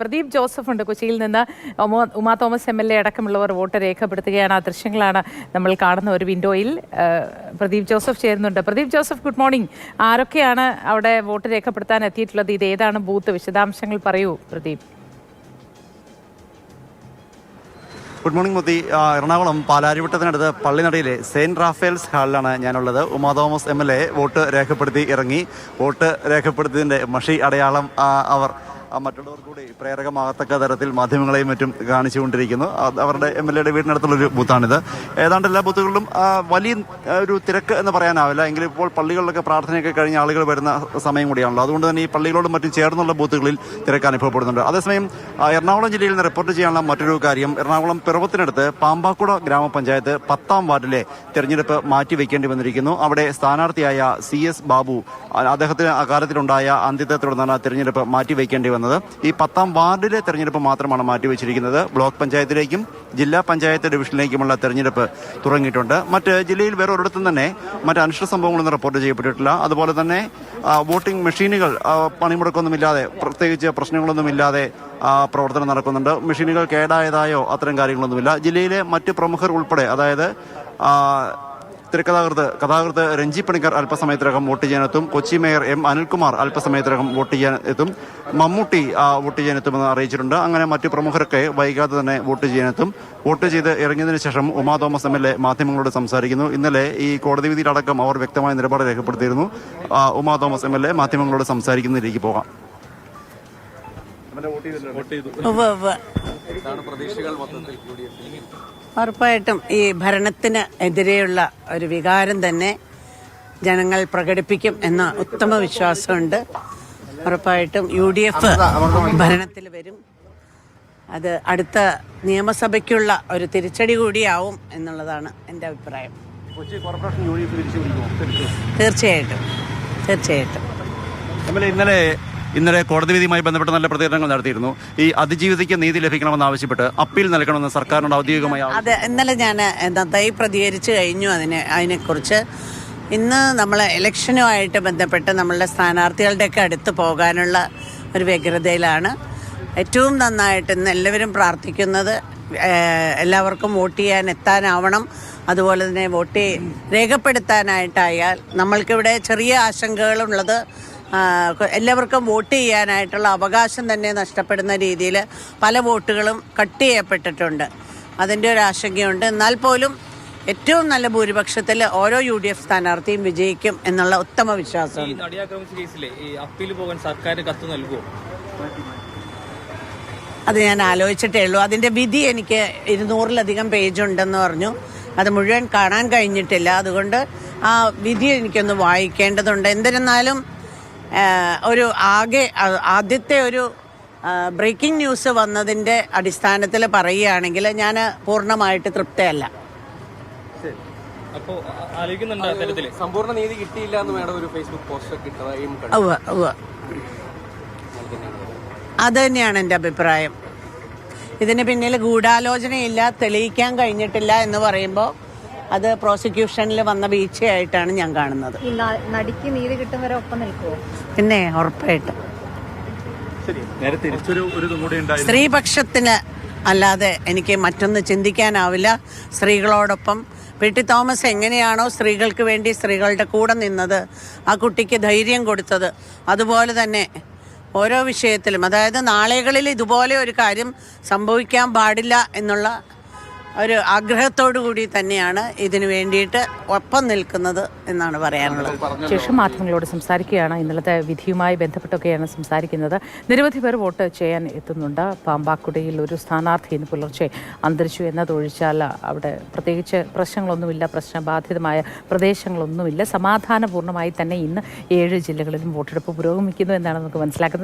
Pradeep Joseph ഉണ്ട് കൊച്ചിയിൽ നിന്ന്. Uma- Thomas M L A അടക്കമുള്ളവർ വോട്ട് രേഖപ്പെടുത്തുകയാണ്. ആ ദൃശ്യങ്ങളാണ് നമ്മൾ കാണുന്ന ഒരു വിൻഡോയിൽ. പ്രദീപ് ജോസഫ് ചേരുന്നുണ്ട്. Pradeep Joseph good morning. ആരൊക്കെയാണ് അവിടെ വോട്ട് രേഖപ്പെടുത്താൻ എത്തിയിട്ടുള്ളത്? ഇത് ഏതാണ് ബൂത്ത്? വിശദാംശങ്ങൾ പറയൂ Pradeep. Good morning Modi. Ernakulam പാലാരിവട്ടത്തിനടുത്ത് പള്ളിനടയിലെ സെയിന്റ് റാഫേൽസ് ഹാളിലാണ് ഞാനുള്ളത്. Uma Thomas M L A vote രേഖപ്പെടുത്തി ഇറങ്ങി. വോട്ട് രേഖപ്പെടുത്തിയതിന്റെ മഷി അടയാളം അവർ ആ, മറ്റുള്ളവർ കൂടി പ്രേരകമാകത്തക്ക തരത്തിൽ മാധ്യമങ്ങളെയും മറ്റും കാണിച്ചുകൊണ്ടിരിക്കുന്നു. അവരുടെ എം എൽ എയുടെ വീടിനടുത്തുള്ളൊരു ബൂത്താണിത്. ഏതാണ്ട് എല്ലാ ബൂത്തുകളിലും വലിയ ഒരു തിരക്ക് എന്ന് പറയാനാവില്ല. എങ്കിലും ഇപ്പോൾ പള്ളികളിലൊക്കെ പ്രാർത്ഥനയൊക്കെ കഴിഞ്ഞ ആളുകൾ വരുന്ന സമയം കൂടിയാണല്ലോ. അതുകൊണ്ട് തന്നെ ഈ പള്ളികളോടും മറ്റും ചേർന്നുള്ള ബൂത്തുകളിൽ തിരക്ക് അനുഭവപ്പെടുന്നുണ്ട്. അതേസമയം എറണാകുളം ജില്ലയിൽ നിന്ന് റിപ്പോർട്ട് ചെയ്യാനുള്ള മറ്റൊരു കാര്യം എറണാകുളം പിറവത്തിനടുത്ത് പാമ്പാക്കുട ഗ്രാമപഞ്ചായത്ത് പത്താം വാർഡിലെ തെരഞ്ഞെടുപ്പ് മാറ്റിവെക്കേണ്ടി വന്നിരിക്കുന്നു. അവിടെ സ്ഥാനാർത്ഥിയായ സി എസ് ബാബു അദ്ദേഹത്തിന് അകാലത്തിലുണ്ടായ അന്ത്യത്തെ തുടർന്നാണ് തെരഞ്ഞെടുപ്പ് മാറ്റിവെക്കേണ്ടി വന്നത്. ഈ പത്താം വാർഡിലെ തെരഞ്ഞെടുപ്പ് മാത്രമാണ് മാറ്റിവെച്ചിരിക്കുന്നത്. ബ്ലോക്ക് പഞ്ചായത്തിലേക്കും ജില്ലാ പഞ്ചായത്ത് ഡിവിഷനിലേക്കുമുള്ള തെരഞ്ഞെടുപ്പ് തുടങ്ങിയിട്ടുണ്ട്. മറ്റ് ജില്ലയിൽ വേറെ ഒരിടത്തും തന്നെ മറ്റ് അനിഷ്ട സംഭവങ്ങളൊന്നും റിപ്പോർട്ട് ചെയ്യപ്പെട്ടിട്ടില്ല. അതുപോലെ തന്നെ വോട്ടിംഗ് മെഷീനുകൾ പണിമുടക്കൊന്നുമില്ലാതെ പ്രത്യേകിച്ച് പ്രശ്നങ്ങളൊന്നുമില്ലാതെ പ്രവർത്തനം നടക്കുന്നുണ്ട്. മെഷീനുകൾ കേടായതായോ അത്തരം കാര്യങ്ങളൊന്നുമില്ല. ജില്ലയിലെ മറ്റ് പ്രമുഖർ ഉൾപ്പെടെ അതായത് തിരക്കഥാകൃത്ത് കഥാകൃത്ത് രഞ്ജി പണിക്കർ അല്പസമയത്തിനകം വോട്ട് ചെയ്യാനെത്തും. കൊച്ചി മേയർ എം അനിൽകുമാർ അല്പസമയത്തിനകം വോട്ട് ചെയ്യാൻ എത്തും മമ്മൂട്ടി വോട്ട് വോട്ട് ചെയ്യാനെത്തുമെന്ന് അറിയിച്ചിട്ടുണ്ട്. അങ്ങനെ മറ്റു പ്രമുഖരൊക്കെ വൈകാതെ തന്നെ വോട്ട് ചെയ്യാനെത്തും. വോട്ട് ചെയ്ത് ഇറങ്ങിയതിനു ശേഷം Uma Thomas M L A മാധ്യമങ്ങളോട് സംസാരിക്കുന്നു. ഇന്നലെ ഈ കോടതി വിധിയിലടക്കം അവർ വ്യക്തമായ നിലപാട് രേഖപ്പെടുത്തിയിരുന്നു. Uma Thomas M L A മാധ്യമങ്ങളോട് സംസാരിക്കുന്നതിലേക്ക് പോകാം. ഉവ്വ് ഉവ്വ്. ഉറപ്പായിട്ടും ഈ ഭരണത്തിന് എതിരെയുള്ള ഒരു വികാരം തന്നെ ജനങ്ങൾ പ്രകടിപ്പിക്കും എന്ന ഉത്തമ വിശ്വാസമുണ്ട്. ഉറപ്പായിട്ടും യു ഡി എഫ് ഭരണത്തിൽ വരും. അത് അടുത്ത നിയമസഭയ്ക്കുള്ള ഒരു തിരിച്ചടി കൂടിയാവും എന്നുള്ളതാണ് എന്റെ അഭിപ്രായം. തീർച്ചയായിട്ടും. തീർച്ചയായിട്ടും. ഇന്നലെ ഇന്നലെ കോടതി വിധിയുമായി ബന്ധപ്പെട്ട് നല്ല പ്രതികരണങ്ങൾ നടത്തിയിരുന്നു. ഈ അതിജീവിതയ്ക്ക് നീതി ലഭിക്കണമെന്ന് ആവശ്യപ്പെട്ട് അപ്പീൽ നൽകണമെന്ന് സർക്കാരിനോട് ഔദ്യോഗികമായി അതെ ഇന്നലെ ഞാൻ നന്നായി പ്രതികരിച്ചു കഴിഞ്ഞു അതിനെ അതിനെക്കുറിച്ച്. ഇന്ന് നമ്മൾ ഇലക്ഷനുമായിട്ട് ബന്ധപ്പെട്ട് നമ്മളുടെ സ്ഥാനാർത്ഥികളുടെയൊക്കെ അടുത്ത് പോകാനുള്ള ഒരു വ്യഗ്രതയിലാണ്. ഏറ്റവും നന്നായിട്ട് ഇന്ന് എല്ലാവരും പ്രാർത്ഥിക്കുന്നത് എല്ലാവർക്കും വോട്ട് ചെയ്യാൻ എത്താനാവണം. അതുപോലെ തന്നെ വോട്ട് രേഖപ്പെടുത്താനായിട്ടായാൽ നമ്മൾക്കിവിടെ ചെറിയ ആശങ്കകളുള്ളത് എല്ലാവർക്കും വോട്ട് ചെയ്യാനായിട്ടുള്ള അവകാശം തന്നെ നഷ്ടപ്പെടുന്ന രീതിയിൽ പല വോട്ടുകളും കട്ട് ചെയ്യപ്പെട്ടിട്ടുണ്ട്. അതിന്റെ ഒരു ആശങ്കയുണ്ട്. എന്നാൽ പോലും ഏറ്റവും നല്ല ഭൂരിപക്ഷത്തിൽ ഓരോ യു ഡി എഫ് സ്ഥാനാർത്ഥിയും വിജയിക്കും എന്നുള്ള ഉത്തമ വിശ്വാസം. അത് ഞാൻ ആലോചിച്ചിട്ടേ ഉള്ളൂ. അതിന്റെ വിധി എനിക്ക് ഇരുന്നൂറിലധികം പേജ് ഉണ്ടെന്ന് പറഞ്ഞു. അത് മുഴുവൻ കാണാൻ കഴിഞ്ഞിട്ടില്ല. അതുകൊണ്ട് ആ വിധി എനിക്കൊന്ന് വായിക്കേണ്ടതുണ്ട്. എന്തിരുന്നാലും ഒരു ആകെ ആദ്യത്തെ ഒരു ബ്രേക്കിംഗ് ന്യൂസ് വന്നതിന്റെ അടിസ്ഥാനത്തിൽ പറയുകയാണെങ്കിൽ ഞാൻ പൂർണമായിട്ട് തൃപ്തയല്ല. സമ്പൂർണ നീതി കിട്ടിയില്ല എന്ന് മേഡം ഒരു ഫേസ്ബുക്ക് പോസ്റ്റ് അത് തന്നെയാണ് എന്റെ അഭിപ്രായം. ഇതിന് പിന്നിൽ ഗൂഢാലോചനയില്ല തെളിയിക്കാൻ കഴിഞ്ഞിട്ടില്ല എന്ന് പറയുമ്പോൾ അത് പ്രോസിക്യൂഷനിൽ വന്ന വീഴ്ചയായിട്ടാണ് ഞാൻ കാണുന്നത്. നടിക്ക് നീതി കിട്ടും വരെ ഒപ്പം നിൽക്കുമോ പിന്നെ ഉറപ്പായിട്ടും. സ്ത്രീപക്ഷത്തിന് അല്ലാതെ എനിക്ക് മറ്റൊന്ന് ചിന്തിക്കാനാവില്ല. സ്ത്രീകളോടൊപ്പം പി ടി തോമസ് എങ്ങനെയാണോ സ്ത്രീകൾക്ക് വേണ്ടി സ്ത്രീകളുടെ കൂടെ നിന്നത് ആ കുട്ടിക്ക് ധൈര്യം കൊടുത്തത്. അതുപോലെ തന്നെ ഓരോ വിഷയത്തിലും അതായത് നാളെകളിൽ ഇതുപോലെ ഒരു കാര്യം സംഭവിക്കാൻ പാടില്ല എന്നുള്ള ഒരു ആഗ്രഹത്തോടു കൂടി തന്നെയാണ് ഇതിനു വേണ്ടിയിട്ട് ഒപ്പം നിൽക്കുന്നത് എന്നാണ് പറയാനുള്ളത്. ശേഷം മാധ്യമങ്ങളോട് സംസാരിക്കുകയാണ്. ഇന്നലത്തെ വിധിയുമായി ബന്ധപ്പെട്ടൊക്കെയാണ് സംസാരിക്കുന്നത്. നിരവധി പേർ വോട്ട് ചെയ്യാൻ എത്തുന്നുണ്ട്. പാമ്പാക്കുടയിൽ ഒരു സ്ഥാനാർത്ഥി ഇന്ന് പുലർച്ചെ അന്തരിച്ചു എന്നതൊഴിച്ചാൽ അവിടെ പ്രത്യേകിച്ച് പ്രശ്നങ്ങളൊന്നുമില്ല. പ്രശ്നബാധിതമായ പ്രദേശങ്ങളൊന്നുമില്ല. സമാധാനപൂർണമായി തന്നെ ഇന്ന് ഏഴ് ജില്ലകളിലും വോട്ടെടുപ്പ് പുരോഗമിക്കുന്നു എന്നാണ് നമുക്ക് മനസ്സിലാക്കുന്നത്.